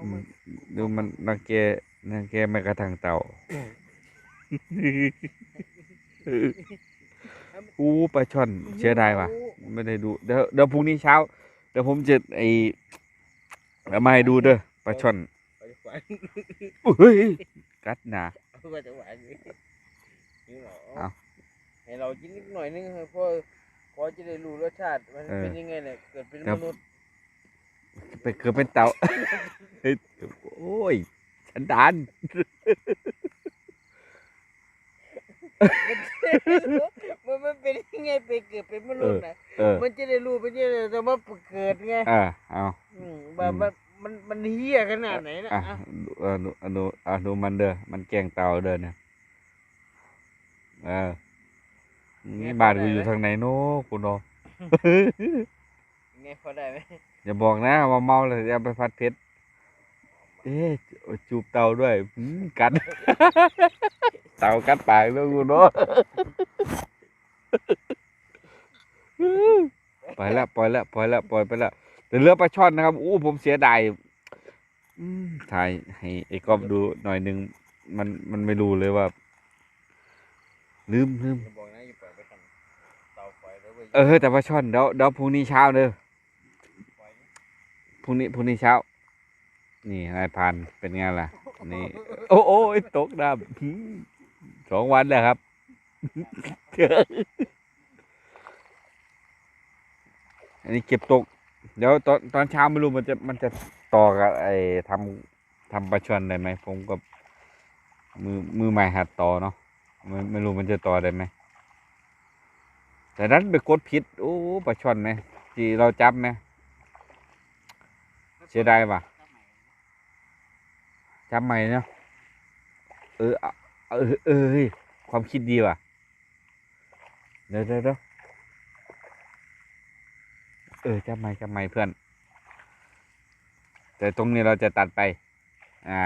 อืมมันดูมันรังแกรังแกแม้กระทั่งเต่าอู้ปลาช่อนเชื่อได้ว่ะไม่ได้ดูเดี๋ยวเดี๋ยวพรุ่งนี้เช้า เดี๋ยวผมจะไอเอามาให้ดูเด้อปลาช่อนไปหวานเฮ้ยกัดหนาเอาไปจะหวานนี่นี่เหรอเอาให้เรากินนิดหน่อยนึงเพราะเพราะจะได้รู้รสชาติมันเออเป็นยังไงเนี่ยเกิดเป็นครัมบนุษย์ไปเกือบเป็นเต่าเฮ้ย โอ้ยฉันดานมันมันเป็นยังไงไปเกิดเป็นมนุษย์นะเออมันจะได้รู้มันจะได้จะมาเกิดไงอ่าเอาอืมแบบมันมันมันเฮี้ยขนาดไหนนะอะอะดูเออดูอะดูอะดูมันเด้อมันแกล้งเต่าเด้อเนี่ยเออนี่บ้านกูอยู่ทางไหนโน้คุณโนไงพอได้ไหมอย่าบอกนะว่าเมาเลยจะเอาไปพัดเพชร เอ๊ะจูบเต่าด้วยหืมกัด เต่ากัดปากแล้วกูเนาะปล่อยละปล่อยละปล่อยละปล่อยไปละแต่เรือปลาช่อนนะครับอู้ผมเสียดายอืมถ่ายให้ไอ้กอบดูหน่อยหนึง มันมันไม่รู้เลยว่า ลืมลืม อย่าบอกนะอย่าปล่อยไปทำเตาไฟแล้วเว้ยเออแต่ปลาช่อนเดี๋ยวเดี๋ยวพรุ่งนี้เช้าเด้อปล่อยนะพรุ่งนี้พรุ่งนี้เช้า นี่นายพันเป็นไงล่ะ นี่ โอ้โอ้ตกน้ำสองวันแล้วครับอันนี้เก็บตก เดี๋ยวตอนตอนเช้าไม่รู้มันจะมันจะต่อกับไอ้ทำทำปลาช่อนได้ไหมผมก็มือมือใหม่หัดต่อเนาะไม่ไม่รู้มันจะต่อได้ไหมแต่นั้นไปกดผิดโอ้ปลาช่อนไหมที่เราจับไหมเสียดายว่ะ จำใหม่เนาะเออเออเออความคิดดีว่ะเดี๋ยวเดี๋ยวเดี๋ยวเออจำใหม่จำใหม่เพื่อน แต่ตรงนี้เราจะตัดไป อ่า